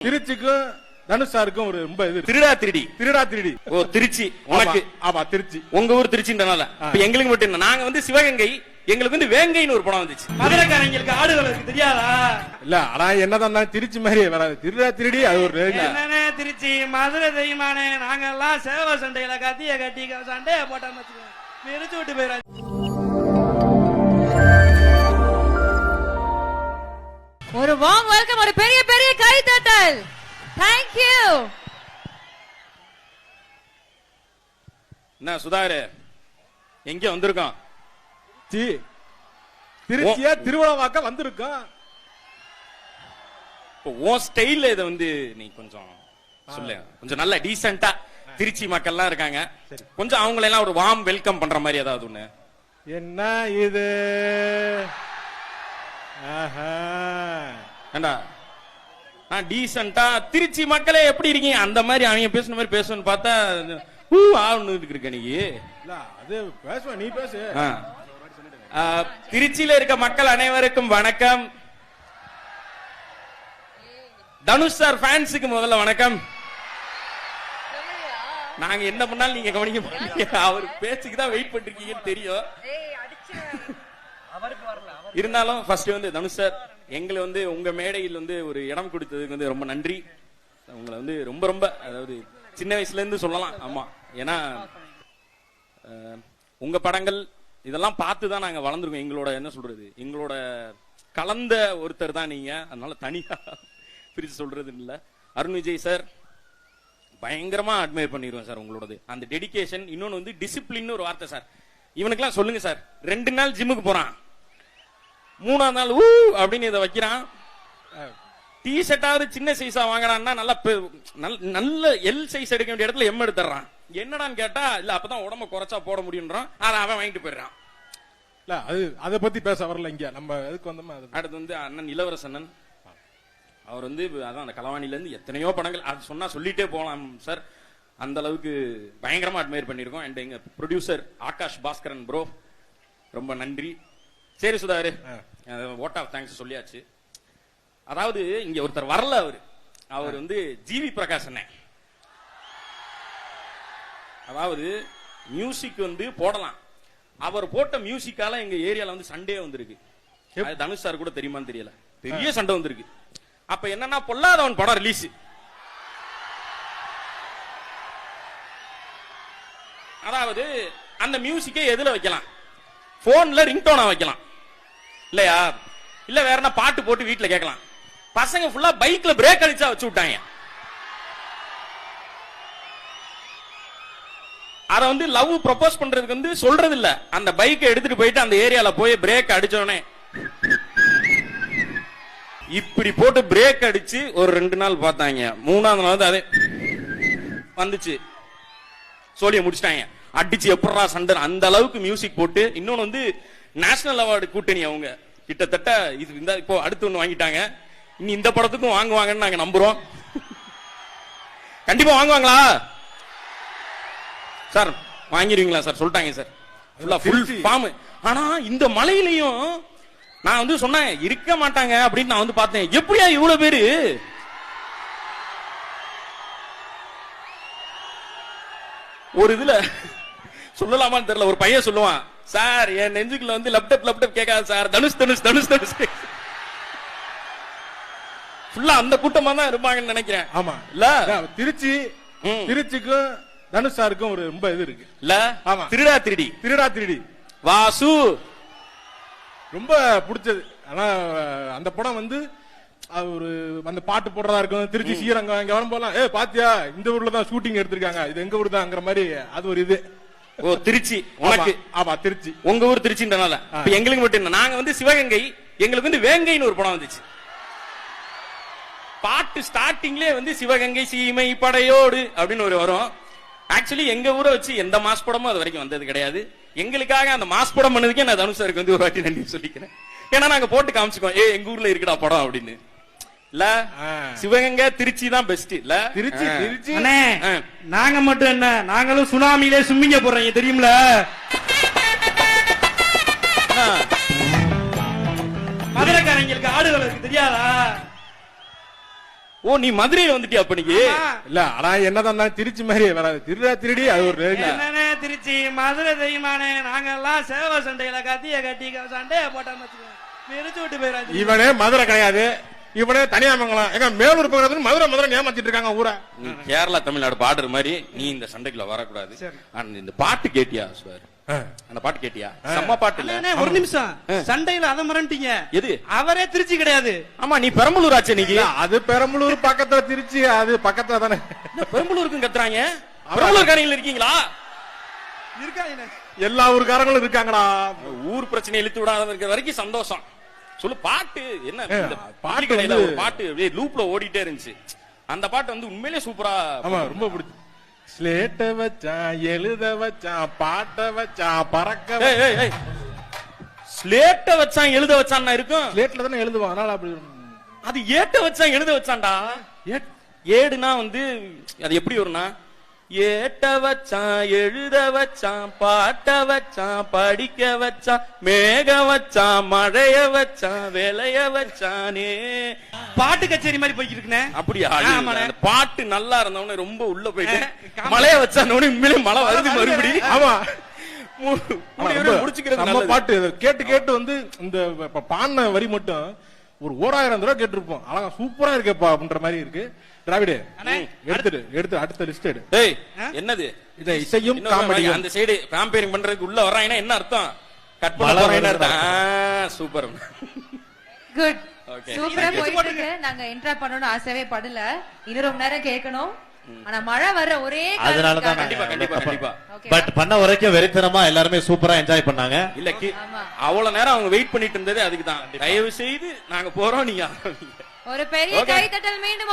திருச்சிக்கும் தனுஷாருக்கும் ஒரு ரொம்ப இது. திருடா திருடி. திருடா திருடி. ஓ திருச்சி. உனக்கு. ஆமா, திருச்சி. உங்க ஊர் திருச்சின்றனால. இப்ப எங்களுக்கு மட்டும் என்ன நாங்க வந்து சிவகங்கை எங்களுக்கு வந்து வேங்கைன்னு ஒரு படம் வந்துச்சு. மதுரைக்காரங்களுக்கு ஆடுகளுக்கு தெரியாதா? இல்ல ஆனா என்னதான் திருச்சி மாதிரி வராது. திருடா திருடி அது ஒரு திருச்சி மதுரை தெரியுமானே நாங்க எல்லாம் சேவை சண்டையில கத்திய கட்டி சண்டைய வச்சுக்கோங்க. விரிச்சு விட்டு போயிடாது ஒரு வார்ம் வெல்கம் ஒரு பெரிய பெரிய கை தட்டல் தேங்க் யூ என்ன சுதாகர்? எங்க வந்திருக்கோம் சி திருச்சியா திருவிழாவாக்க வந்திருக்கோம் இப்போ உன் ஸ்டைல்ல இதை வந்து நீ கொஞ்சம் சொல்லு. கொஞ்சம் நல்ல டீசெண்டா திருச்சி மக்கள்லாம் இருக்காங்க. கொஞ்சம் அவங்கள எல்லாம் ஒரு வார்ம் வெல்கம் பண்ற மாதிரி ஏதாவது ஒண்ணு. என்ன இது? ஆஹா. ஏண்டா? நான் டீசெண்டா திருச்சி மக்களே எப்படி இருக்கீங்க? அந்த மாதிரி அவங்க பேசுன மாதிரி பேசணும்னு பார்த்தா ஊ ஆன்னு இருக்க நீ. இல்ல அது பேசுவ நீ பேசு. திருச்சியில இருக்க மக்கள் அனைவருக்கும் வணக்கம். தனுஷ் சார் ஃபேன்ஸுக்கு முதல்ல வணக்கம். நாங்க என்ன பண்ணாலும் நீங்க கவனிக்க மாட்டீங்க. அவர் பேச்சுக்கு தான் வெயிட் பண்ணிருக்கீங்கன்னு தெரியும். இருந்தாலும் ஃபர்ஸ்ட் வந்து தனுஷ் சார். எங்களை வந்து உங்க மேடையில் வந்து ஒரு இடம் கொடுத்ததுக்கு வந்து ரொம்ப நன்றி. உங்களை வந்து ரொம்ப ரொம்ப அதாவது சின்ன வயசுல இருந்து சொல்லலாம். ஆமா. ஏன்னா உங்க படங்கள் இதெல்லாம் பார்த்து தான் நாங்க வளர்ந்துருக்கோம். எங்களோட என்ன சொல்றது எங்களோட கலந்த ஒருத்தர் தான் நீங்க. அதனால தனியா பிரிச்சு சொல்றது இல்லை. அருண் விஜய் சார் பயங்கரமா அட்மையர் பண்ணிடுவேன் சார் உங்களோடது. அந்த டெடிகேஷன் இன்னொன்னு வந்து டிசிப்ளின் ஒரு வார்த்தை சார். இவனுக்கெல்லாம் சொல்லுங்க சார். ரெண்டு நாள் ஜிம்முக்கு போறான். மூணாவது நாள் ஊ அப்படின்னு இதை வைக்கிறான். டி ஷர்ட்டாவது சின்ன சைஸா வாங்கினான்னா நல்ல நல்ல- எல் சைஸ் எடுக்க வேண்டிய இடத்துல எம் எடுத்துறான் என்னடான்னு கேட்டா இல்ல அப்பதான் உடம்ப குறைச்சா போட முடியும்ன்றான். அதை அவன் வாங்கிட்டு போயிடுறான். இல்ல அது அத பத்தி பேச வரல இங்க. நம்ம எதுக்கு வந்தோமோ அடுத்து வந்து அண்ணன் இளவரசண்ணன். அவர் வந்து அதான் அந்த களவாணில இருந்து எத்தனையோ படங்கள் அது சொன்னா சொல்லிட்டே போகலாம் சார். அந்த அளவுக்கு பயங்கரமா அட்மையர் பண்ணிருக்கோம் அண்ட் எங்க ப்ரொடியூசர் ஆகாஷ் பாஸ்கரன் ப்ரோ ரொம்ப நன்றி. சரி சுதாரு. ஓட் ஆஃப் தேங்க்ஸ் சொல்லியாச்சு. அதாவது இங்க ஒருத்தர் வரல அவரு. அவர் வந்து ஜிவி பிரகாஷ் அண்ணன் அதாவது மியூசிக் வந்து போடலாம். அவர் போட்ட மியூசிக்கால எங்க ஏரியால வந்து சண்டே வந்திருக்கு. தனுஷ் சார் கூட தெரியுமான்னு தெரியல. பெரிய சண்டை வந்திருக்கு. அப்ப என்னன்னா பொல்லாதவன் படம் ரிலீஸ் அதாவது அந்த மியூசிக்கை எதுல வைக்கலாம்? போன்ல ரிங்டோனா வைக்கலாம். இல்லையா? இல்ல வேற என்ன பாட்டு போட்டு வீட்ல கேட்கலாம். பசங்க ஃபுல்லா பைக்ல பிரேக் அடிச்சா வச்சு விட்டாங்க. அத வந்து லவ் ப்ரொபோஸ் பண்றதுக்கு வந்து சொல்றது இல்ல. அந்த பைக்கை எடுத்துட்டு போயிட்டு அந்த ஏரியால போய் பிரேக் அடிச்சோடனே இப்படி போட்டு பிரேக் அடிச்சு ஒரு ரெண்டு நாள் பார்த்தாங்க. மூணாவது நாள் அதே வந்துச்சு. சோழிய முடிச்சிட்டாங்க. அடிச்சு எப்படா சண்டை அந்த அளவுக்கு மியூசிக் போட்டு இன்னொன்னு வந்து நேஷனல் அவார்டு கூட்டணி அவங்க. கிட்டத்தட்ட இது இந்த இப்போ அடுத்து ஒண்ணு வாங்கிட்டாங்க. இனி இந்த படத்துக்கும் வாங்குவாங்கன்னு நாங்க நம்புறோம். கண்டிப்பா வாங்குவாங்களா? சார் வாங்கிடுவீங்களா சார் சொல்லிட்டாங்க சார் ஃபுல்லா ஃபுல். ஃபார்ம் ஆனா இந்த மலையிலையும் நான் வந்து சொன்னேன் இருக்க மாட்டாங்க அப்படின்னு நான் வந்து பார்த்தேன். எப்படியா இவ்வளவு பேரு? ஒரு இதுல சொல்லலாமான்னு தெரியல ஒரு பையன் சொல்லுவான். சார் என் நெஞ்சுக்குள்ள வந்து லேப்டாப் லேப்டாப் கேட்காது சார். தனுஷ் தனுஷ் தனுஷ் தனுஷ். ஃபுல்லா அந்த கூட்டமா தான் இருப்பாங்கன்னு நினைக்கிறேன். ஆமா. இல்ல? திருச்சி. திருச்சிக்கும் தனுஷாருக்கும் ஒரு ரொம்ப இது இருக்கு. இல்ல? ஆமா. திருடா திருடி. திருடா திருடி. வாசு. ரொம்ப பிடிச்சது. ஆனா அந்த படம் வந்து ஒரு அந்த பாட்டு போடுறதா இருக்கும் திருச்சி ஸ்ரீரங்கம் இங்க வரும் போலாம் ஏ பாத்தியா? இந்த ஊர்ல தான் ஷூட்டிங் எடுத்திருக்காங்க. இது எங்க ஊர் தான்ங்கிற மாதிரி அது ஒரு இது. ஓ திருச்சி. உனக்கு? ஆமா, திருச்சி. உங்க ஊர் திருச்சின்றனால. எங்களுக்கு மட்டும் என்ன நாங்க வந்து சிவகங்கை எங்களுக்கு வந்து வேங்கைன்னு ஒரு படம் வந்துச்சு. பாட்டு ஸ்டார்டிங்லயே வந்து சிவகங்கை சீமை படையோடு அப்படின்னு ஒரு வரும். ஆக்சுவலி எங்க ஊரை வச்சு எந்த மாஸ் படமும் அது வரைக்கும் வந்தது கிடையாது. எங்களுக்காக அந்த மாஸ் படம் பண்ணதுக்கே நான் தனுஷ் சாருக்கு வந்து ஒரு வாட்டி நன்றி சொல்லிக்கிறேன். ஏன்னா நாங்க போட்டு காமிச்சுக்கோம் ஏ எங்க ஊர்ல இருக்குடா படம் அப்படின்னு. இல்ல. சிவகங்கை திருச்சி தான் பெஸ்ட் இல்ல திருச்சி. திருச்சி. நாங்க மட்டும் என்ன நாங்களும் சுனாமிலே சும்மிங்க போடுறீங்க தெரியுமில? ஆ. மதுரைக்காரங்களுக்கு ஆடுகளுக்கு தெரியாதா? ஓ நீ மதுரையில வந்துட்டியா அப்ப நீங்க ஆமா. இல்ல ஆனா என்னதான் திருச்சி மாதிரி வராது. திருடா திருடி அது ஒரு திருச்சி? மதுரை தெரியுமானே நாங்கெல்லாம் சேவை சண்டையில கத்திய கட்டி சண்டைய போயிடாது இவனே மதுரை கிடையாது. இவனே தனியாமங்கலம் எங்க மேலூர் பக்கத்துல மதுரை மதுரை ஏமாத்திட்டு இருக்காங்க ஊரை. நீ கேரளா தமிழ்நாடு பாடுற மாதிரி நீ இந்த சண்டைக்குள்ள வரக்கூடாது. ஆனா இந்த பாட்டு கேட்டியா சார் அந்த பாட்டு கேட்டியா? செம்ம பாட்டு ஒரு நிமிஷம். சண்டையில அதை மறந்துட்டீங்க எது? அவரே திருச்சி கிடையாது. ஆமா நீ பெரம்பலூர் ஆச்சே நீங்க அது பெரம்பலூர் பக்கத்துல திருச்சி அது பக்கத்துல தானே. பெரம்பலூருக்கும் கத்துறாங்க? பெரம்பலூர் காரங்க இருக்கீங்களா? இருக்காங்க எல்லா ஊருக்காரங்களும் இருக்காங்கடா. ஊர் பிரச்சனை இழுத்து விடாத இருக்கிற வரைக்கும் சந்தோஷம். சொல்லு பாட்டு. என்ன பாட்டு கடையில ஒரு பாட்டு அப்படியே லூப்ல ஓடிட்டே இருந்துச்சு. அந்த பாட்டு வந்து உண்மையிலேயே சூப்பரா ஆமா ரொம்ப பிடிச்சி ஸ்லேட்ட வச்சான் எழுத வச்சான் பாட்ட வச்சான் பறக்க. ஸ்லேட்ட வச்சான் எழுத வச்சான்னா இருக்கும். ஸ்லேட்ல தானே எழுதுவான். அதனால அப்படி அது ஏட்ட வச்சான் எழுத வச்சான்டா. ஏடுனா வந்து அது எப்படி வரும்னா ஏட்ட வச்சான் எழுத வச்சான் பாட்ட வச்சான் படிக்க வச்சான் மேக வச்சான் மழைய வச்சான் விளைய வச்சானே பாட்டு கச்சேரி மாதிரி போய்க்கிட்டு இருக்குண்ணே. அப்படியா? பாட்டு நல்லா இருந்தவனே ரொம்ப உள்ள போயிட்டு காமெடி. மழைய வச்சானோட உண்மையிலே மழை வருது மறுபடி. ஆமா. முடிச்சுக்கிறது நம்ம. பாட்டு. கேட்டு கேட்டு வந்து இந்த பாடின வரி மட்டும் ஒரு ஓராயிரம் தடவை கேட்டிருப்போம். அழகா சூப்பரா இருக்கேப்பா அப்படின்ற மாதிரி இருக்கு. திராவிடு எடுத்துடு எடுத்து அடுத்த லிஸ்ட் எடு. என்னது? இதை இசையும் காமெடியும் அந்த சைடு காம்பேரிங் பண்றதுக்கு உள்ள வர்றாங்கன்னா என்ன அர்த்தம்? கட் பண்ண போறேன்னு அர்த்தம். Super good. சூப்பரா போயிட்டு நாங்க இன்டர் பண்ணணும்னு ஆசையே படல. இன்னும் ரொம்ப நேரம் கேட்கணும். ஆனா மழை வர்ற ஒரே அதனாலதான் கண்டிப்பா கண்டிப்பா கண்டிப்பா. பட் பண்ண வரைக்கும் வெறித்தனமா எல்லாருமே சூப்பரா என்ஜாய் பண்ணாங்க. இல்ல. அவ்வளவு நேரம் அவங்க வெயிட் பண்ணிட்டு இருந்ததே அதுக்கு தான். தயவு செய்து நாங்க போறோம் நீங்க. ஒரு பெரிய Okay. கைத்தட்டல் மீண்டும்